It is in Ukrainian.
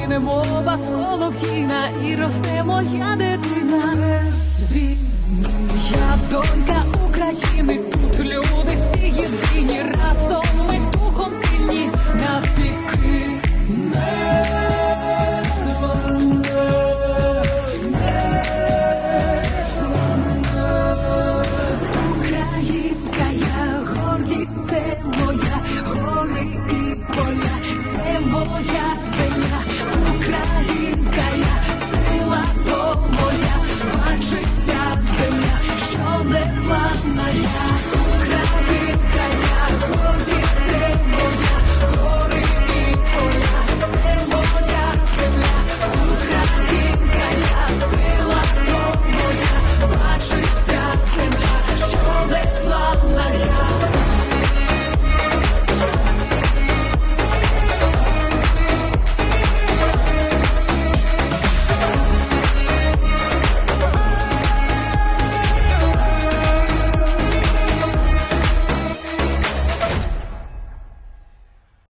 Лине мова солов'їна, і росте моя дитина. Я донька України, тут люди всі єдині, разом ми духом сильні. Навіки. Українка, я гордість, моя, гори і поля, це земля,